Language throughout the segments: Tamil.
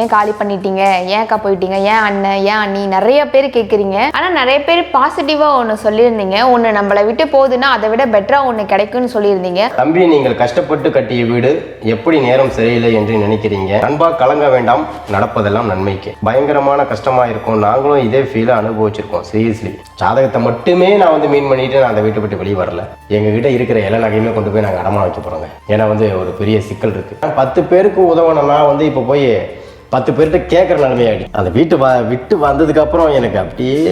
ஏன் காலி பண்ணிட்டீங்க? ஏன்க்கா போயிட்டீங்க? ஏன் அண்ணன்? ஏன் அண்ணி? நிறைய பேர் கேட்குறீங்க ஆனால் நிறைய பேர் பாசிட்டிவாக ஒன்று சொல்லியிருந்தீங்க. ஒன்று நம்மளை விட்டு போகுதுன்னா அதை விட பெட்டராக ஒன்று கிடைக்கும்னு சொல்லியிருந்தீங்க. தம்பி நீங்கள் கஷ்டப்பட்டு கட்டிய வீடு எப்படி நேரம் சரியில்லை என்று நினைக்கிறீங்க? அன்பா கலங்க வேண்டாம். நடப்பதெல்லாம் நன்மைக்கு. பயங்கரமான கஷ்டமா இருக்கும். நாங்களும் இதே ஃபீலை அனுபவிச்சிருக்கோம். சீரியஸ்லி ஜாதகத்தை மட்டுமே நான் வந்து மீன் பண்ணிட்டு நான் அந்த வீட்டை விட்டு வெளியே வரல. எங்ககிட்ட இருக்கிற எல்லா நகையுமே கொண்டு போய் நாங்கள் அடமான வைக்க போறோங்க. ஏன்னா வந்து ஒரு பெரிய சிக்கல் இருக்கு. பத்து பேருக்கு உதவணும்னா வந்து இப்போ போய் பத்து பேர்கிட்ட கேட்குற நிலைமையாடி அந்த வீட்டு வ விட்டு வந்ததுக்கப்புறம் எனக்கு அப்படியே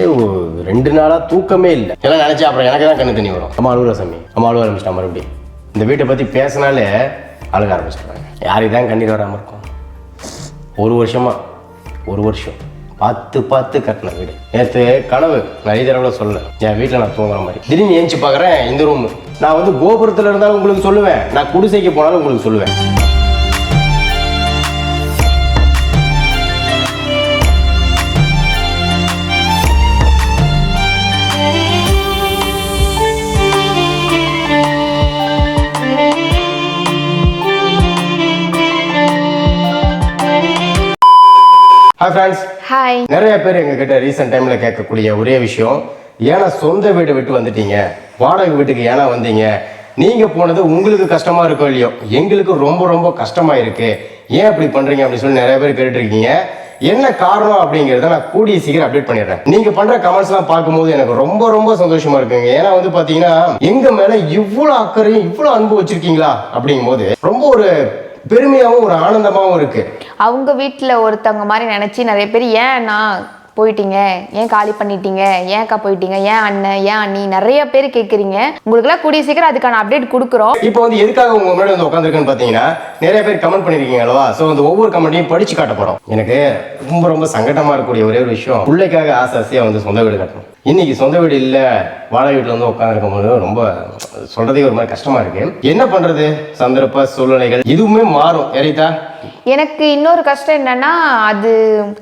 ரெண்டு நாளாக தூக்கமே இல்லை. எல்லாம் நினைச்சா அப்புறம் எனக்கு தான் கண்ணு தண்ணி வரும். அம்மா அழுகுற சாமி. அம்மா அழுவ ஆரம்பிச்சிட்டா மறுபடியும் இந்த வீட்டை பற்றி பேசினாலே அழுக ஆரம்பிச்சிட்டாங்க யாருக்கு தான் கண்ணீர் வராமல் இருக்கும்? ஒரு வருஷமா ஒரு வருஷம். பார்த்து பார்த்து கட்டின வீடு. நேற்று கனவு நிறைய தடவை சொல்ல என் வீட்டில் நான் தூங்குற மாதிரி. திடீர்னு ஏஞ்சி பார்க்குறேன் இந்த ரூம் நான் வந்து கோபுரத்தில் இருந்தாலும் உங்களுக்கு சொல்லுவேன். நான் குடிசைக்கு போனாலும் உங்களுக்கு சொல்லுவேன். ஃப்ரெண்ட்ஸ் ஹாய் நிறைய பேர் எங்ககிட்ட ரீசெண்ட் டைமில் கேட்கக்கூடிய ஒரே விஷயம் ஏன்னா சொந்த வீடு விட்டு வந்துட்டீங்க. வாடகை வீட்டுக்கு ஏன்னா வந்தீங்க. நீங்கள் போனது உங்களுக்கு கஷ்டமா இருக்கோ இல்லையோ? எங்களுக்கு ரொம்ப ரொம்ப கஷ்டமா இருக்கு. ஏன் அப்படி பண்றீங்க அப்படின்னு சொல்லி நிறைய பேர் கேட்டுருக்கீங்க என்ன காரணம் அப்படிங்கிறத நான் கூடிய சீக்கிரம் அப்டேட் பண்ணிடுறேன். நீங்க பண்ற கமெண்ட்ஸ் எல்லாம் பார்க்கும்போது எனக்கு ரொம்ப ரொம்ப சந்தோஷமா இருக்குங்க. ஏன்னா வந்து பாத்தீங்கன்னா எங்க மேல இவ்வளவு அக்கறையும் இவ்வளவு அன்பு வச்சிருக்கீங்களா அப்படிங்கும்போது ரொம்ப ஒரு பெருமையாவும் ஒரு ஆனந்தமாவும் இருக்கு. அவங்க வீட்டில் ஒருத்தவங்க மாதிரி நினச்சி நிறைய பேர் ஏன் நான் போயிட்டீங்க? ஏன் காலி பண்ணிட்டீங்க? ஏன் அக்கா போயிட்டீங்க? ஏன் அண்ணன்? ஏன் அண்ணி? நிறைய பேர் கேட்குறீங்க உங்களுக்குலாம் கூடிய சீக்கிரம் அதுக்கான அப்டேட் கொடுக்குறோம். இப்போ வந்து எதுக்காக உங்க முன்னாடி வந்து உட்காந்துருக்குன்னு பாத்தீங்கன்னா நிறைய பேர் கமெண்ட் பண்ணிருக்கீங்க அல்லவா? சோ அந்த ஒவ்வொரு கமெண்ட்டையும் படிச்சு காட்ட போறோம். எனக்கு ரொம்ப ரொம்ப சங்கடமா இருக்கக்கூடிய ஒரே ஒரு விஷயம் பிள்ளைக்காக ஆசை ஆசையா வந்து சொந்த வீடு கட்டணும். இன்னைக்கு சொந்த வீடு இல்லை வாடகை வீட்டில் வந்து உட்காந்துருக்கும் போது ரொம்ப சொல்றதே ஒரு மாதிரி கஷ்டமா இருக்கு. என்ன பண்றது? சந்தர்ப்ப சூழ்நிலைகள் இதுவுமே மாறும். எரிதா? எனக்கு இன்னொரு கஷ்டம் என்னன்னா அது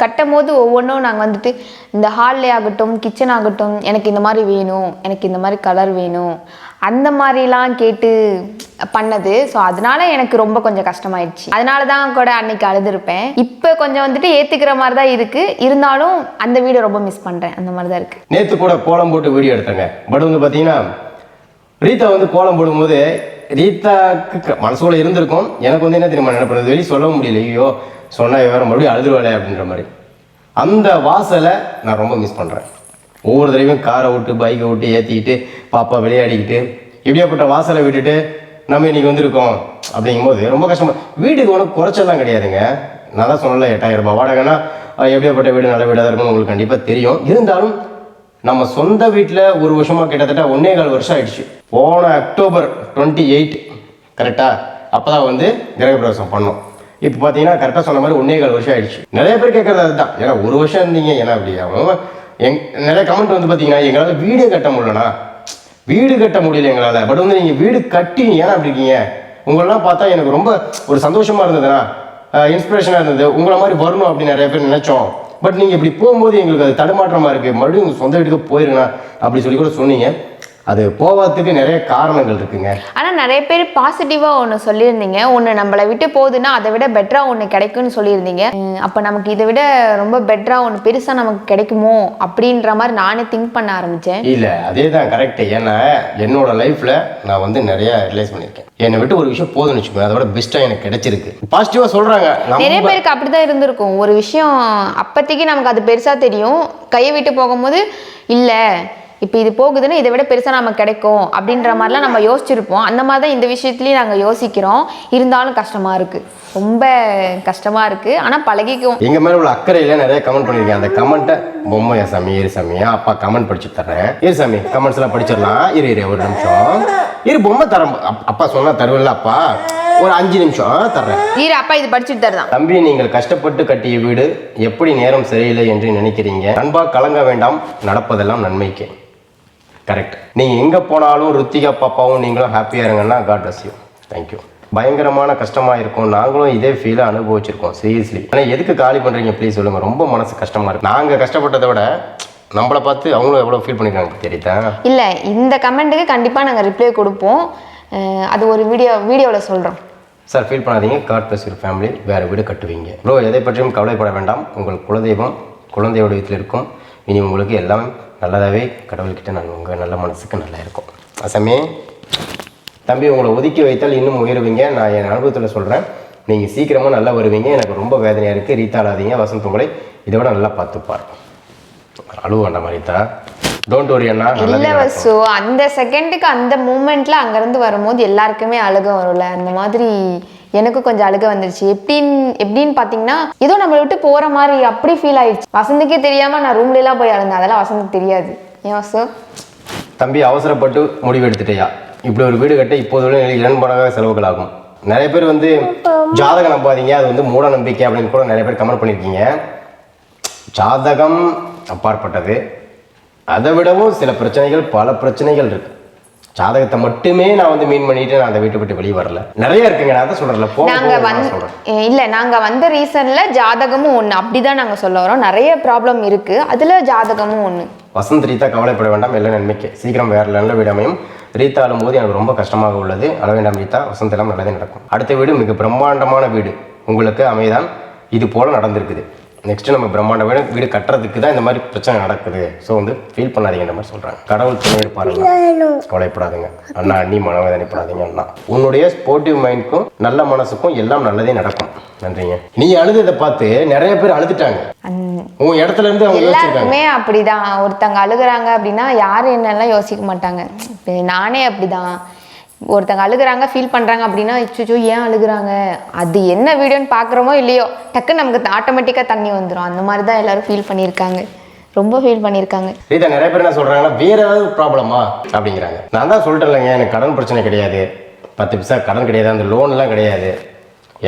கட்டும் போது ஒவ்வொன்றும் நாங்கள் வந்துட்டு இந்த ஹால்லே ஆகட்டும் கிச்சன் ஆகட்டும் எனக்கு இந்த மாதிரி வேணும் எனக்கு இந்த மாதிரி கலர் வேணும். அந்த மாதிரிலாம் கேட்டு பண்ணது. ஸோ அதனால எனக்கு ரொம்ப கொஞ்சம் கஷ்டமாயிடுச்சு. அதனால தான் கூட அன்னைக்கு அழுதுருப்பேன். இப்போ கொஞ்சம் வந்துட்டு ஏற்றுக்கிற மாதிரி தான் இருக்குது இருந்தாலும் அந்த வீடியோ ரொம்ப மிஸ் பண்ணுறேன் அந்த மாதிரி தான் இருக்குது நேற்று கூட கோலம் போட்டு வீடியோ எடுத்தேங்க. பட் வந்து பார்த்தீங்கன்னா ரீதா வந்து கோலம் போடும்போது ரீதாக்கு க- மனசுக்குள்ள இருந்திருக்கும். எனக்கு வந்து என்ன தெரியுமா நினைப்பது? வெளியே சொல்ல முடியல. ஐயோ சொன்னால் வேற மறுபடியும் அழுதுருவாளே அப்படின்ற மாதிரி. அந்த வாசலை நான் ரொம்ப மிஸ் பண்ணுறேன் ஒவ்வொரு தடவையும் காரை விட்டு பைக்கை விட்டு ஏற்றிக்கிட்டு பாப்பா விளையாடிக்கிட்டு இப்படியாப்பட்ட வாசலை விட்டுட்டு நம்ம இன்னைக்கு வந்திருக்கோம் அப்படிங்கும்போது ரொம்ப கஷ்டமாக வீட்டுக்கு ஒன்றும் குறைச்சலாம் கிடையாதுங்க. நான் தான் சொன்னல எட்டாயிரம் ரூபாய் வாடகைன்னா எப்படியாப்பட்ட வீடு நல்ல வீடாக இருக்கும்னு உங்களுக்கு கண்டிப்பாக தெரியும். இருந்தாலும் நம்ம சொந்த வீட்டில் ஒரு வருஷமாக கிட்டத்தட்ட ஒன்னே கால் வருஷம் ஆயிடுச்சு. போன அக்டோபர் டுவெண்ட்டி எயிட் கரெக்டாக அப்போ தான் வந்து கிரகப்பிரவேசம் பண்ணோம். இப்போ பார்த்தீங்கன்னா கரெக்டாக சொன்ன மாதிரி ஒன்னே கால் வருஷம் ஆயிடுச்சு. நிறைய பேர் கேட்குறது அதுதான். ஏன்னா ஒரு வருஷம் இருந்தீங்க ஏன்னா அப்படி எங் நிறைய கமெண்ட் வந்து பார்த்தீங்கன்னா எங்களால் வீடே கட்ட முடியலண்ணா. வீடு கட்ட முடியல எங்களால். பட் வந்து நீங்கள் வீடு கட்டி ஏன் அப்படி இருக்கீங்க? உங்களெல்லாம் பார்த்தா எனக்கு ரொம்ப ஒரு சந்தோஷமாக இருந்ததுண்ணா. இன்ஸ்பிரேஷனாக இருந்தது. உங்களை மாதிரி வரணும் அப்படின்னு நிறைய பேர் நினைச்சோம். பட் நீங்கள் இப்படி போகும்போது எங்களுக்கு அது தடுமாற்றமாக இருக்குது மறுபடியும் உங்கள் சொந்த வீட்டுக்கு போயிருங்கண்ணா. அப்படி சொல்லி கூட சொன்னீங்க. அது போவாததுக்கு நிறைய காரணங்கள் இருக்குங்க. ஆனால் நிறைய பேர் பாசிட்டிவாக ஒன்று சொல்லியிருந்தீங்க. ஒன்று நம்மளை விட்டு போகுதுன்னா அதை விட பெட்டராக ஒன்று கிடைக்கும்னு சொல்லியிருந்தீங்க. அப்போ நமக்கு இதை விட ரொம்ப பெட்டராக ஒன்று பெருசாக நமக்கு கிடைக்குமோ அப்படின்ற மாதிரி நானே திங்க் பண்ண ஆரம்பித்தேன் இல்ல அதே தான் கரெக்ட் ஏன்னா என்னோட லைஃப்ல நான் வந்து நிறைய ரிலைஸ் பண்ணியிருக்கேன். என்னை விட்டு ஒரு விஷயம் போதும்னு வச்சுக்கோங்க. அதோட பெஸ்ட்டாக எனக்கு கிடைச்சிருக்கு. பாசிட்டிவா சொல்றாங்க. நிறைய பேருக்கு அப்படிதான் இருந்திருக்கும். ஒரு விஷயம் அப்போதைக்கு நமக்கு அது பெருசா தெரியும். கையை விட்டு போகும்போது இல்ல இப்போ இது போகுதுன்னா இதை விட பெருசா நமக்கு கிடைக்கும் அப்படின்ற மாதிரிலாம் நம்ம யோசிச்சிருப்போம். அந்த மாதிரி தான் இந்த விஷயத்துலயும் நாங்க யோசிக்கிறோம். இருந்தாலும் கஷ்டமா இருக்கு. ரொம்ப கஷ்டமா இருக்கு. ஆனா பழகிக்கும். எங்க மேல உள்ள அக்கறையில நிறைய கமெண்ட் பண்ணிருக்கேன் அந்த கமெண்ட்டை பொம்மையா சாமி இரு சாமி அப்பா கமெண்ட் படிச்சு தர்றேன். இரு சாமி கமெண்ட்ஸ் எல்லாம் படிச்சிடலாம். இரு இரு ஒரு நிமிஷம். இரு பொம்மை தரேன் அப்- அப்பா சொன்னா தருவில்ல அப்பா? ஒரு அஞ்சு நிமிஷம் தர்றேன். ஈர அப்பா இது படிச்சுட்டு தருதான். தம்பி நீங்கள் கஷ்டப்பட்டு கட்டிய வீடு எப்படி நேரம் சரியில்லை என்று நினைக்கிறீங்க? அன்பா கலங்க வேண்டாம். நடப்பதெல்லாம் நன்மைக்கு. கரெக்ட் நீங்க எங்க போனாலும் ருத்திகா பாப்பாவும் நீங்களும் ஹாப்பியா இருங்கன்னா god bless you thank you பயங்கரமான கஷ்டமா இருக்கும். நாங்களும் இதே ஃபீலை அனுபவிச்சிருக்கோம். சீரியஸ்லி ஆனால் எதுக்கு காலி பண்றீங்க? ப்ளீஸ் சொல்லுங்க. ரொம்ப மனசு கஷ்டமா இருக்கு. நாங்க கஷ்டப்பட்டதை விட நம்மளை பார்த்து அவங்களும் எவ்வளோ ஃபீல் பண்ணிருக்காங்க தெரியுதா? இல்ல இந்த கமெண்ட்டுக்கு கண்டிப்பா நாங்க ரிப்ளை கொடுப்போம். அது ஒரு வீடியோ வீடியோவில் சொல்றோம். சார் ஃபீல் பண்ணாதீங்க. காட் ப்ளஸ் யூர் ஃபேமிலி வேறு வீடு கட்டுவீங்க. ப்ரோ எதை பற்றியும் கவலைப்பட வேண்டாம். உங்கள் குலதெய்வம் குழந்தையோட வீட்டில் இருக்கும். இனி உங்களுக்கு எல்லாம் நல்லதாகவே கடவுள்கிட்ட நான் உங்கள் நல்ல மனசுக்கு நல்லா இருக்கும். அசமே தம்பி உங்களை ஒதுக்கி வைத்தால் இன்னும் உயருவீங்க. நான் என் அனுபவத்தில் சொல்கிறேன் நீங்கள் சீக்கிரமாக நல்லா வருவீங்க. எனக்கு ரொம்ப வேதனையாக இருக்குது ரீத்தாளாதீங்க. வசந்த் உங்களை இதை விட நல்லா பார்த்துப்பார். அழுவ வேண்டாம் ரீதா டோன்ட் வரி அண்ணா இல்ல. வசு அந்த செகண்டுக்கு அந்த மூமெண்ட்ல அங்கிருந்து வரும்போது எல்லாருக்குமே அழுக வரும்ல. அந்த மாதிரி எனக்கு கொஞ்சம் அழுக வந்துருச்சு. எப்படின்னு எப்படின்னு பாத்தீங்கன்னா ஏதோ நம்மளை விட்டு போற மாதிரி அப்படி ஃபீல் ஆயிடுச்சு. வசந்துக்கே தெரியாம நான் ரூம்ல எல்லாம் போய் அழுந்தேன். அதெல்லாம் வசந்துக்கு தெரியாது. ஏன் வசு? தம்பி அவசரப்பட்டு முடிவு எடுத்துட்டேயா? இப்படி ஒரு வீடு கட்ட இப்போது உள்ள இரண்டு செலவுகள் ஆகும் நிறைய பேர் வந்து ஜாதகம் நம்பாதீங்க. அது வந்து மூட நம்பிக்கை அப்படின்னு கூட நிறைய பேர் கமெண்ட் பண்ணியிருக்கீங்க. ஜாதகம் அப்பாற்பட்டது. அதை விடவும் சில பிரச்சனைகள் பல பிரச்சனைகள் இருக்கு. ஜாதகத்தை மட்டுமே நான் வந்து மீன் பண்ணிட்டு நான் அந்த வீட்டை விட்டு வெளியே வரல. நிறைய இருக்குங்க நான் தான் சொல்றேன்ல நாங்க போக வந் நான் சொல்றேன். ஏ, இல்ல நாங்க வந்த ரீசன்ல ஜாதகமும் ஒண்ணு அப்படிதான் நாங்க சொல்ல வரோம். நிறைய ப்ராப்ளம் இருக்கு அதுல ஜாதகமும் ஒண்ணு. வசந்த் ரீதா கவலைப்பட வேண்டாம் எல்லாம் நன்மைக்கு. சீக்கிரம் வேற நல்ல வீடு அமையும். ரீதா ஆளும்போது எனக்கு ரொம்ப கஷ்டமாக உள்ளது. அழ வேண்டாம் ரீதா. வசந்த் எல்லாம் நல்லதே நடக்கும். அடுத்த வீடு மிக பிரம்மாண்டமான வீடு. உங்களுக்கு அமைதான். இது போல நடந்திருக்குது. நெக்ஸ்ட் நம்ம பிரம்மாண்ட வீடு கட்டுறதுக்கு தான் இந்த மாதிரி பிரச்சனை நடக்குது. ஸோ வந்து ஃபீல் பண்ணாதீங்கன்ற மாதிரி சொல்றாங்க. கடவுள் துணை இருப்பாருங்க. கவலைப்படாதுங்க. அண்ணா அண்ணி மனவேதனைப்படாதீங்க அண்ணா. உன்னுடைய ஸ்போர்ட்டிவ் மைண்ட்க்கும் நல்ல மனசுக்கும் எல்லாம் நல்லதே நடக்கும். நன்றிங்க. நீ அழுததை பார்த்து நிறைய பேர் அழுதுட்டாங்க. உன் இடத்துல இருந்து அவங்க எல்லாருக்குமே அப்படிதான். ஒருத்தங்க அழுகுறாங்க அப்படின்னா யாரு என்னெல்லாம் யோசிக்க மாட்டாங்க. நானே அப்படிதான். ஒருத்தங்க அழுகுறாங்க ஃபீல் பண்ணுறாங்க அப்படின்னா இச்சுச்சோ ஏன் அழுகுறாங்க? அது என்ன வீடியோன்னு பார்க்குறோமோ இல்லையோ டக்குன்னு நமக்கு ஆட்டோமேட்டிக்காக தண்ணி வந்துடும் அந்த மாதிரி தான் எல்லாரும் ஃபீல் பண்ணியிருக்காங்க. ரொம்ப ஃபீல் பண்ணியிருக்காங்க. ரீதா நிறைய பேர் என்ன சொல்கிறாங்கன்னா வேற ஏதாவது ப்ராப்ளமா அப்படிங்கிறாங்க. நான் தான் சொல்லிட்டேன்லங்க எனக்கு கடன் பிரச்சனை கிடையாது. பத்து பைசா கடன் கிடையாது அந்த லோன்லாம் கிடையாது.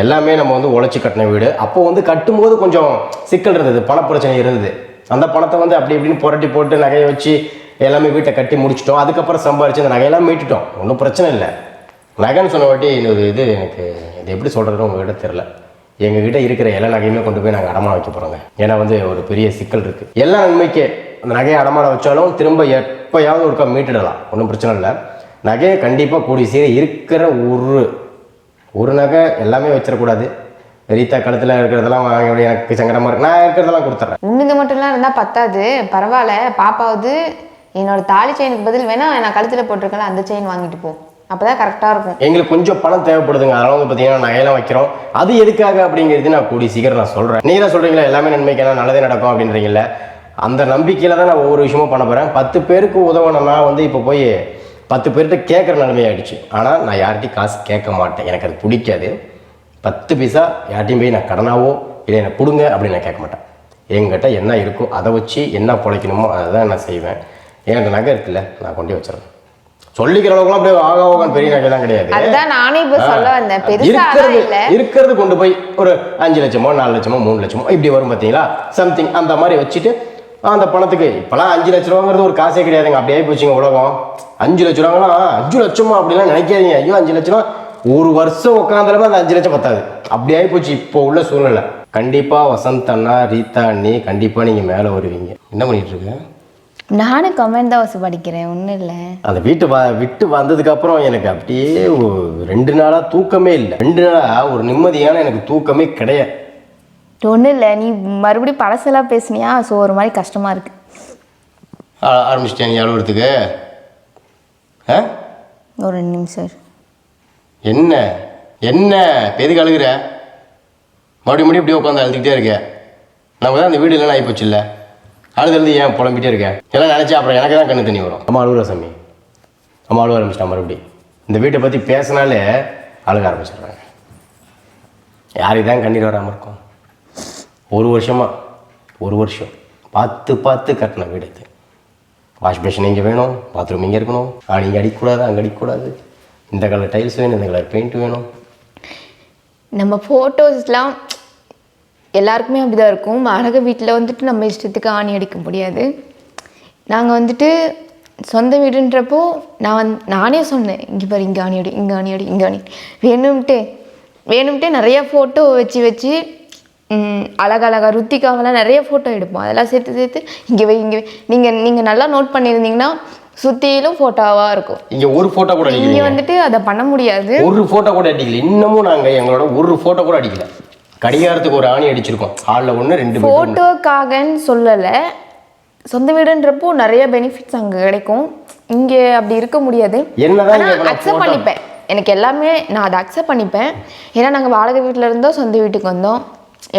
எல்லாமே நம்ம வந்து உழைச்சி கட்டின வீடு. அப்போது வந்து கட்டும்போது கொஞ்சம் சிக்கல் இருந்தது பண பிரச்சனை இருந்தது. அந்த பணத்தை வந்து அப்படி இப்படின்னு புரட்டி போட்டு நகையை வச்சு எல்லாமே வீட்டை கட்டி முடிச்சிட்டோம். அதுக்கப்புறம் சம்பாரிச்சு அந்த நகையெல்லாம் மீட்டுட்டோம். ஒன்றும் பிரச்சனை இல்லை. நகைன்னு சொன்ன வாட்டி இன்னொரு இது எனக்கு இது எப்படி சொல்கிறதுன்னு உங்கள்கிட்ட தெரில எங்ககிட்ட இருக்கிற எல்லா நகையுமே கொண்டு போய் நாங்கள் அடமானம் வைக்க போகிறோங்க ஏன்னா வந்து ஒரு பெரிய சிக்கல் இருக்குது எல்லா நன்மைக்கு அந்த நகையை அடமான வச்சாலும் திரும்ப எப்போயாவது ஒருக்கா மீட்டுடலாம். ஒன்றும் பிரச்சனை இல்லை. நகையை கண்டிப்பாக கூடிய சீர இருக்கிற ஒரு ஒரு நகை எல்லாமே வச்சிடக்கூடாது. ரீதா கழுத்தில் இருக்கிறதெல்லாம் வாங்க எனக்கு சங்கடமாக இருக்கு. நான் இருக்கிறதெல்லாம் கொடுத்துட்றேன். உன்னுது மட்டும்லாம் இருந்தால் பத்தாது. பரவாயில்ல. பாப்பாவது என்னோட தாலி செயினுக்கு பதில் வேணா நான் கழுத்தில் போட்டிருக்கல அந்த செயின் வாங்கிட்டு போ. அப்பதான் கரெக்டாக இருக்கும். எங்களுக்கு கொஞ்சம் பணம் தேவைப்படுதுங்க. அதனால வந்து பார்த்தீங்கன்னா நகையெல்லாம் வைக்கிறோம். அது எதுக்காக அப்படிங்கிறது நான் கூடி சீக்கிரம் நான் சொல்கிறேன் நீங்க தான் சொல்கிறீங்களா எல்லாமே நன்மைக்கான நல்லதே நடக்கும் அப்படின்றீங்கல்ல. அந்த நம்பிக்கையில் தான் நான் ஒவ்வொரு விஷயமும் பண்ண போகிறேன் பத்து பேருக்கு உதவணும்னா வந்து இப்போ போய் பத்து பேர்கிட்ட கேட்குற நிலைமையாயிடுச்சு. ஆனால் நான் யார்கிட்டையும் காசு கேட்க மாட்டேன். எனக்கு அது பிடிக்காது. பத்து பைசா யார்ட்டையும் போய் நான் கடனாவோ இல்லை என்னை கொடுங்க அப்படின்னு நான் கேட்க மாட்டேன். என்கிட்ட என்ன இருக்கோ அதை வச்சு என்ன பிழைக்கணுமோ அதை தான் நான் செய்வேன். என்கிட்ட நகை இருக்குல்ல? நான் கொண்டு வச்சிடுறேன். சொல்லிக்கிற அளவுக்குலாம் அப்படியே ஆகா ஓகான் பெரிய நகைலாம் கிடையாது. அதுதான் நானே இப்போ சொல்ல வந்தேன். பெருசா இருக்கிறது இல்ல. இருக்கிறது கொண்டு போய் ஒரு அஞ்சு லட்சமோ நாலு லட்சமோ மூணு லட்சமோ இப்படி வரும் பார்த்தீங்களா சம்திங் அந்த மாதிரி வச்சுட்டு அந்த பணத்துக்கு இப்போலாம் அஞ்சு லட்ச ரூபாங்கிறது ஒரு காசே கிடையாதுங்க. அப்படியே போச்சுங்க உலகம். அஞ்சு லட்ச ரூபாங்களா அஞ்சு லட்சமா அப்படிலாம் நினைக்காதீங்க. ஐயோ அஞ்சு லட்சம் ஒரு வருஷம் உட்காந்தாலுமே அந்த அஞ்சு லட்சம் பத்தாது. அப்படியே போச்சு இப்போ உள்ள சூழ்நிலை. கண்டிப்பா வசந்த் அண்ணா ரீதா அண்ணி கண்டிப்பா நீங்க மேலே வருவீங்க. என்ன பண்ணிட்டு இருக்க? நானும் கமெண்ட் தான் வசு படிக்கிறேன் ஒன்றும் இல்லை. அந்த வீட்டு வ விட்டு வந்ததுக்கு அப்புறம் எனக்கு அப்படியே ரெண்டு நாளா தூக்கமே இல்லை. ரெண்டு நாளா ஒரு நிம்மதியான எனக்கு தூக்கமே கிடையாது. ஒன்றும் இல்லை நீ மறுபடியும் பழசெல்லாம் பேசுனியா? ஸோ ஒரு மாதிரி கஷ்டமா இருக்கு. ஆரம்பிச்சிட்டேன் நீ அழுவுறதுக்கு ஆ? ஒரு ரெண்டு நிமிஷம். என்ன? என்ன? எதுக்கு அழுகுற? மறுபடியும் மறுபடியும் இப்படி உட்காந்து அழுதுகிட்டே இருக்க. நமக்கு தான் அந்த வீடு இல்லைன்னு ஆகிப்போச்சு இல்லை? அழுது ஏன் புலம்பிட்டே இருக்கேன் எல்லாம் நினச்சா அப்புறம் எனக்கு தான் கண்ணு தண்ணி வரும். அம்மா அழுகுற சாமி. அம்மா அழுவ ஆரம்பிச்சிட்டா மறுபடியும். இந்த வீட்டை பற்றி பேசினாலே அழுக ஆரம்பிச்சிடுறாங்க. யாருக்கு தான் கண்ணீர் வராமல் இருக்கும்? ஒரு வருஷமா ஒரு வருஷம். பார்த்து பார்த்து கட்டின வீடு இது. வாஷ் பேஷன் இங்கே வேணும் பாத்ரூம் இங்கே இருக்கணும். ஆனால் இங்கே அடிக்கக்கூடாது அங்கே அடிக்கக்கூடாது. இந்த கலர் டைல்ஸ் வேணும் இந்த கலர் பெயிண்ட் வேணும். நம்ம ஃபோட்டோஸ்லாம் எல்லாருக்குமே அப்படிதான் இருக்கும். அழகு வீட்டில் வந்துட்டு நம்ம இஷ்டத்துக்கு ஆணி அடிக்க முடியாது. நாங்கள் வந்துட்டு சொந்த வீடுன்றப்போ நான் வந்து நானே சொன்னேன் இங்கே பாரு இங்கே ஆணி அடி இங்கே ஆணி அடி இங்கே ஆணி. வேணும்ட்டே வேணும்ட்டே நிறைய ஃபோட்டோ வச்சு வச்சு ம், அழகழகா ருத்திக்காகலாம் நிறைய ஃபோட்டோ எடுப்போம். அதெல்லாம் சேர்த்து சேர்த்து இங்கே வை இங்கே நீங்கள் நீங்கள் நல்லா நோட் பண்ணியிருந்தீங்கன்னா சுத்திலும் போட்டோவா இருக்கும். இங்க ஒரு போட்டோ கூட அடிக்கல வந்துட்டு அதை பண்ண முடியாது. ஒரு போட்டோ கூட அடிக்கல. இன்னமும் நாங்க எங்களோட ஒரு போட்டோ கூட அடிக்கல. கடிகாரத்துக்கு ஒரு ஆணி அடிச்சிருக்கோம். ஹாலில் ஒன்று ரெண்டு. ஃபோட்டோக்காகன்னு சொல்லலை. சொந்த வீடுன்றப்போ நிறைய பெனிஃபிட்ஸ் அங்கே கிடைக்கும். இங்கே அப்படி இருக்க முடியாது. என்னதான் அக்செப்ட் பண்ணிப்பேன். எனக்கு எல்லாமே நான் அதை அக்செப்ட் பண்ணிப்பேன். ஏன்னா நாங்கள் வாடகை வீட்டில் இருந்தோம் சொந்த வீட்டுக்கு வந்தோம்.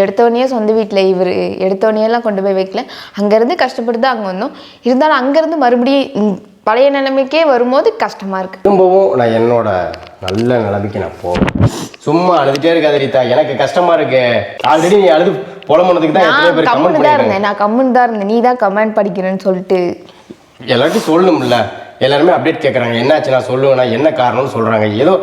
எடுத்தோடனே சொந்த வீட்டில் இவர் எடுத்தோடனேலாம் கொண்டு போய் வைக்கல. அங்கேருந்து கஷ்டப்பட்டு தான் அங்கே வந்தோம். இருந்தாலும் அங்கேருந்து மறுபடியும் பழைய நிலைமைக்கே வரும்போது கஷ்டமாக இருக்குது திரும்பவும் நான் என்னோட நல்ல நிலைமைக்கு நான் போவேன். சும்மா அழுதுட்டே இருக்காது ரீதா. எனக்கு கஷ்டமா இருக்கு. ஆல்ரெடி நீ அழுது புலம்புனதுக்கு தான் எத்தனை பேர் கமெண்ட் தான் இருந்தேன். நான் கம்முன்னு தான் இருந்தேன். நீ தான் கமெண்ட் படிக்கிறேன்னு சொல்லிட்டு. எல்லார்ட்டும் சொல்லணும்ல. எல்லாருமே அப்டேட் கேட்குறாங்க என்னாச்சு? நான் சொல்லுவேனா? என்ன காரணம்னு சொல்றாங்க. ஏதோ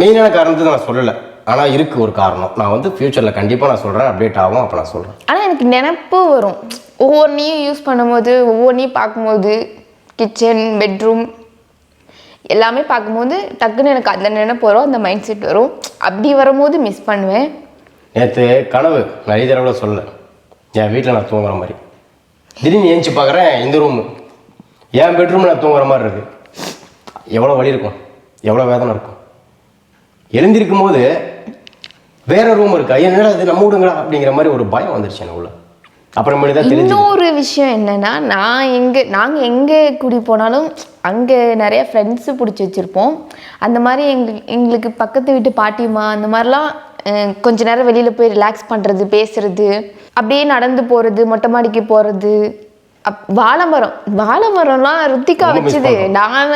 மெயினான காரணத்தை நான் சொல்லலை. ஆனா இருக்கு ஒரு காரணம். நான் வந்து ஃபியூச்சர்ல கண்டிப்பா நான் சொல்றேன். அப்டேட் ஆகும். அப்போ நான் சொல்றேன். ஆனால் எனக்கு நினப்பு வரும். ஒவ்வொன்றையும் யூஸ் பண்ணும்போது ஒவ்வொன்றையும் பார்க்கும்போது கிச்சன் பெட்ரூம் எல்லாமே பார்க்கும்போது டக்குன்னு எனக்கு அந்த நினைப்பு வரும் அந்த மைண்ட் செட் வரும். அப்படி வரும்போது மிஸ் பண்ணுவேன். நேற்று கனவு நிறைய தடவை சொல்ல என் வீட்டில் நான் தூங்குற மாதிரி. திடீர்னு ஏஞ்சி பார்க்குறேன் இந்த ரூமு என் பெட்ரூமில் நான் தூங்குற மாதிரி இருக்கு. எவ்வளோ வழி இருக்கும்? எவ்வளோ வேதனை இருக்கும்? எழுந்திருக்கும் போது வேற ரூம் இருக்கா. என்னடா இது? நம்ம விடுங்களா? அப்படிங்கிற மாதிரி ஒரு பயம் வந்துருச்சு எனக்குள்ள அப்புறமேட்டு தான் இன்னொரு விஷயம் என்னன்னா நான் எங்கே நாங்கள் எங்கே கூடி போனாலும் அங்கே நிறைய ஃப்ரெண்ட்ஸு பிடிச்சி வச்சுருப்போம். அந்த மாதிரி எங்களுக்கு எங்களுக்கு பக்கத்து வீட்டு பாட்டிமா அந்த மாதிரிலாம் கொஞ்ச நேரம் வெளியில் போய் ரிலாக்ஸ் பண்ணுறது பேசுறது அப்படியே நடந்து போகிறது மொட்டை மாடிக்கு போகிறது அப் வாழை மரம் வாழை மரம்லாம் ருத்திகா வச்சுது. நான்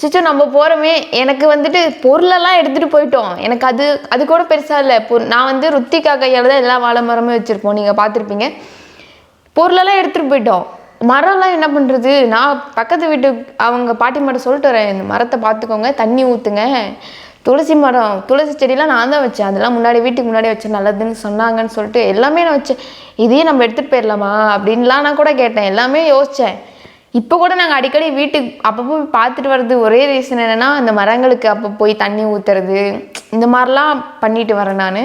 சிச்சோ நம்ம போகிறோமே எனக்கு வந்துட்டு பொருளெல்லாம் எடுத்துகிட்டு போயிட்டோம். எனக்கு அது அது கூட பெருசாக இல்லை. பொ நான் வந்து ருத்திகா கையால் தான் எல்லா வாழை மரமும் வச்சுருப்போம். நீங்கள் பார்த்துருப்பீங்க. பொருளெல்லாம் எடுத்துகிட்டு போயிட்டோம். மரம்லாம் என்ன பண்ணுறது நான் பக்கத்து வீட்டு அவங்க பாட்டி மரம் சொல்லிட்டு வரேன். இந்த மரத்தை பார்த்துக்கோங்க. தண்ணி ஊற்றுங்க துளசி மரம் துளசி செடியெல்லாம் நான் தான் வச்சேன். அதெல்லாம் முன்னாடி வீட்டுக்கு முன்னாடி வச்சேன் நல்லதுன்னு சொன்னாங்கன்னு சொல்லிட்டு எல்லாமே நான் வச்சேன். இதையும் நம்ம எடுத்துகிட்டு போயிடலாமா? அப்படின்லாம் நான் கூட கேட்டேன். எல்லாமே யோசித்தேன் இப்போ கூட நாங்கள் அடிக்கடி வீட்டுக்கு அப்பப்போ பார்த்துட்டு வர்றது ஒரே ரீசன் என்னென்னா அந்த மரங்களுக்கு அப்போ போய் தண்ணி ஊற்றுறது இந்த மாதிரிலாம் பண்ணிட்டு வரேன் நான்.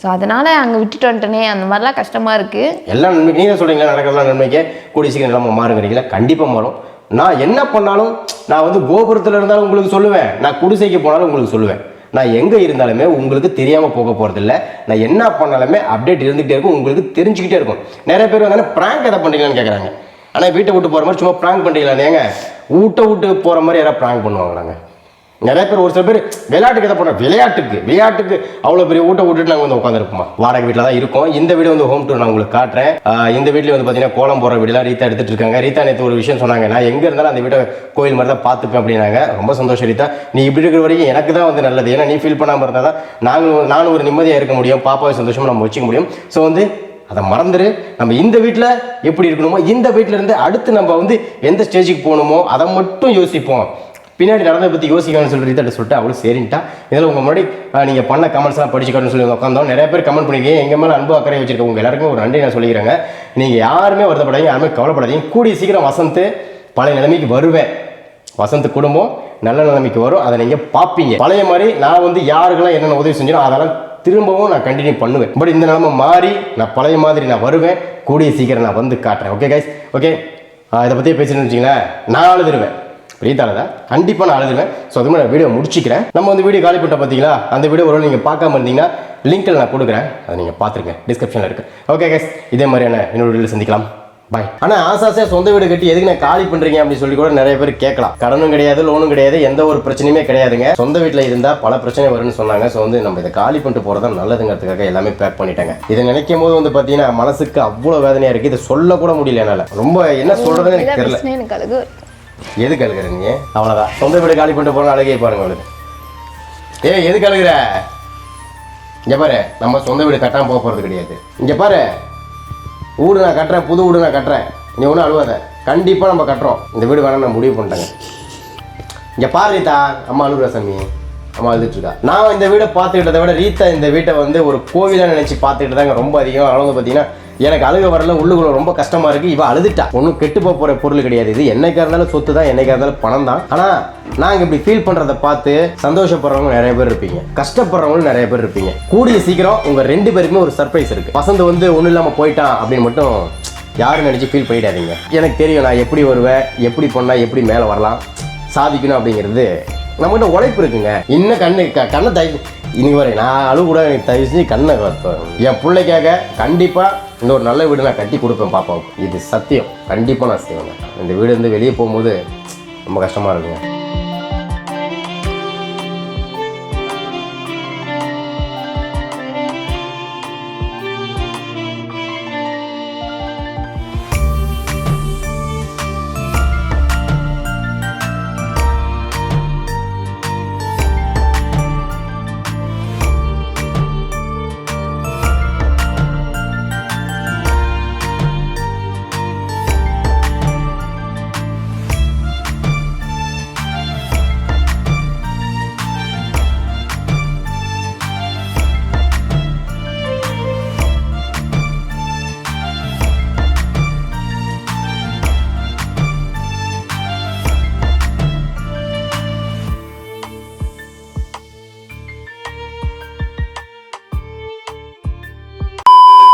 ஸோ அதனால் அங்கே விட்டுட்டு வந்துட்டேனே. அந்த மாதிரிலாம் கஷ்டமாக இருக்குது எல்லாம் நன்மைக்கு நீங்கள் சொல்கிறீங்களா நடக்கிறதெல்லாம் நன்மைக்கு? கூடி சீக்கிரம் நிலம மாறுங்கிறீங்களா? கண்டிப்பாக மாறும். நான் என்ன பண்ணாலும் நான் வந்து கோபுரத்தில் இருந்தாலும் உங்களுக்கு சொல்லுவேன். நான் குடிசைக்கு போனாலும் உங்களுக்கு சொல்லுவேன். நான் எங்கே இருந்தாலுமே உங்களுக்கு தெரியாமல் போக போகிறதில்ல நான் என்ன பண்ணாலுமே அப்டேட் இருந்துகிட்டே இருக்கும். உங்களுக்கு தெரிஞ்சுக்கிட்டே இருக்கும். நிறைய பேர் வந்து ப்ராங்க் எதை பண்ணுறீங்களான்னு கேட்குறாங்க ஆனால் வீட்டை விட்டு போகிற மாதிரி சும்மா ப்ராங்க் பண்ணுறீங்களா ஏங்க வீட்டை விட்டு போகிற மாதிரி யாராவது ப்ராங்க் பண்ணுவாங்களாங்க. நிறைய பேர் ஒரு சில பேர் விளையாட்டுக்கு எதை பண்ணுறோம் விளையாட்டுக்கு விளையாட்டுக்கு அவ்வளோ பெரிய ஊட்ட விட்டுட்டு நாங்கள் வந்து உட்காந்துருப்போமா வாடகை வீட்டில் தான் இருக்கோம். இந்த வீடு வந்து ஹோம் டூர் நான் உங்களுக்கு காட்டுறேன். இந்த வீட்டில் வந்து பார்த்தீங்கன்னா கோலம் போகிற வீடுலாம் ரீத்தா எடுத்துட்டு இருக்காங்க. ரீத்தா நேற்று ஒரு விஷயம் சொன்னாங்க. நான் எங்கே இருந்தாலும் அந்த வீட்டை கோயில் மாதிரி தான் பார்த்துப்பேன் அப்படின்னாங்க. ரொம்ப சந்தோஷம் ரீதா நீ இப்படி இருக்கிற வரைக்கும் எனக்கு தான் வந்து நல்லது. ஏன்னா நீ ஃபீல் பண்ணாமல் இருந்தால் தான் நாங்களும் நானும் ஒரு நிம்மதியாக இருக்க முடியும். பாப்பாவை சந்தோஷமாக நம்ம வச்சுக்க முடியும். ஸோ வந்து அதை மறந்துடு நம்ம இந்த வீட்டில் எப்படி இருக்கணுமோ இந்த வீட்டில் இருந்து அடுத்து நம்ம வந்து எந்த ஸ்டேஜுக்கு போகணுமோ அதை மட்டும் யோசிப்போம். பின்னாடி நடந்ததை பற்றி யோசிக்கணும்னு சொல்லி ரீதாட்ட சொல்லிட்டு அவ்வளோ சரின்ட்டா. இதில் உங்கள் முன்னாடி நீங்கள் பண்ண கமெண்ட்ஸ்லாம் படிச்சுக்கணும்னு சொல்லி உட்காந்தோம் நிறைய பேர் கமெண்ட் பண்ணிருக்கீங்க. எங்கள் மேலே அன்பு அக்கறை வச்சிருக்க உங்கள் எல்லாருக்கும் ஒரு நன்றி நான் சொல்லிக்கிறேங்க. நீங்கள் யாருமே வருத்தப்படாதீங்க யாருமே கவலைப்படாதீங்க. கூடிய சீக்கிரம் வசந்த் பழைய நிலைமைக்கு வருவேன். வசந்த் குடும்பம் நல்ல நிலைமைக்கு வரும். அதை நீங்கள் பார்ப்பீங்க. பழைய மாதிரி நான் வந்து யாருக்கெல்லாம் என்னென்ன உதவி செஞ்சனோ அதெல்லாம் திரும்பவும் நான் கண்டினியூ பண்ணுவேன். பட் இந்த நிலமை மாறி நான் பழைய மாதிரி நான் வருவேன். கூடிய சீக்கிரம் நான் வந்து காட்டுறேன். ஓகே கைஸ் ஓகே இதை பற்றியே பேசிட்டு வச்சிங்களேன் நான் அழுதுருவேன். பிரீத்தாலதா கண்டிப்பாக நான் அழுதுவேன் ஸோ அது மாதிரி நான் வீடியோ முடிச்சிக்கிறேன். நம்ம வந்து வீடியோ காலி பண்ணிட்ட பார்த்தீங்களா அந்த வீடியோ ஒரு நீங்கள் பார்க்காம இருந்தீங்கன்னா லிங்க்கில் நான் கொடுக்குறேன். அதை நீங்கள் பார்த்துருங்க. டிஸ்கிரிப்ஷனில் இருக்குது ஓகே கைஸ் இதே மாதிரியான இன்னொரு வீடியோ சந்திக்கலாம். பாய் ஆனால் ஆசாசியாக சொந்த வீடு கட்டி எதுக்கு நான் காலி பண்ணுறீங்க அப்படின்னு சொல்லி கூட நிறைய பேர் கேட்கலாம். கடனும் கிடையாது லோனும் கிடையாது எந்த ஒரு பிரச்சனையுமே கிடையாதுங்க. சொந்த வீட்டில் இருந்தால் பல பிரச்சனை வரும்னு சொன்னாங்க. ஸோ வந்து நம்ம இதை காலி பண்ணிட்டு போகிறதா நல்லதுங்கிறதுக்காக எல்லாமே பேக் பண்ணிட்டாங்க. இதை நினைக்கும் போது வந்து பார்த்தீங்கன்னா மனசுக்கு அவ்வளோ வேதனையாக இருக்குது இதை சொல்லக்கூட முடியல என்னால். ரொம்ப என்ன சொல்கிறதுன்னு எனக்கு தெரியல. எனக்கு அழகு. எதுக்கு அழுகிற நீ? அவ்வளோதான் சொந்த வீடு காலி பண்ணிட்டு போன அழகே பாருங்க அவளுக்கு. ஏய் எதுக்கு அழுகிற இங்க பாரு நம்ம சொந்த வீடு கட்டாம போக போறது கிடையாது. இங்க பாரு. வீடு நான் கட்டுறேன் புது வீடு நான் கட்டுறேன். நீ ஒன்றும் அழுவாத. கண்டிப்பாக நம்ம கட்டுறோம். இந்த வீடு வேணாம் நான் முடிவு பண்ணிட்டேங்க. இங்கே பாரு ரீதா அம்மா அழுகுற சாமி. அம்மா அழுதுட்டுருக்கா நான் இந்த வீடை பார்த்துக்கிட்டதை விட ரீதா இந்த வீட்டை வந்து ஒரு கோவிலாக நினச்சி பார்த்துக்கிட்டு தாங்க ரொம்ப அதிகம். அளவு பார்த்தீங்கன்னா எனக்கு அழுக வரல உள்ளுக்குள்ள ரொம்ப கஷ்டமா இருக்கு இவ அழுதுட்டா. ஒன்றும் கெட்டு போக போற பொருள் கிடையாது. இது என்னைக்கா இருந்தாலும் சொத்து தான் என்னைக்கா இருந்தாலும் பணம் தான். ஆனா நாங்க இப்படி ஃபீல் பண்ணுறத பார்த்து சந்தோஷப்படுறவங்க நிறைய பேர் இருப்பீங்க. கஷ்டப்படுறவங்களும் நிறைய பேர் இருப்பீங்க. கூடிய சீக்கிரம் உங்க ரெண்டு பேருக்குமே ஒரு சர்ப்ரைஸ் இருக்கு. வசந்த் வந்து ஒன்றும் இல்லாம போயிட்டான் அப்படின்னு மட்டும் யாரும் நினச்சி ஃபீல் பண்ணிடாதீங்க. எனக்கு தெரியும் நான் எப்படி வருவேன் எப்படி பண்ணால் எப்படி மேலே வரலாம் சாதிக்கணும் அப்படிங்கிறது நம்மகிட்ட உழைப்பு இருக்குங்க. இன்னும் கண்ணு க கண்ணை தை இன்னைக்கு வரை நான் அழுவு கூட எனக்கு தயவு செஞ்சு கண்ணை கத்துவேன். என் பிள்ளைக்காக கண்டிப்பாக இந்த ஒரு நல்ல வீடு நான் கட்டி கொடுப்பேன் பாப்பாவுக்கு. இது சத்தியம். கண்டிப்பாக நான் செய்வேன். இந்த வீடு வந்து வெளியே போகும்போது ரொம்ப கஷ்டமாக இருக்குங்க.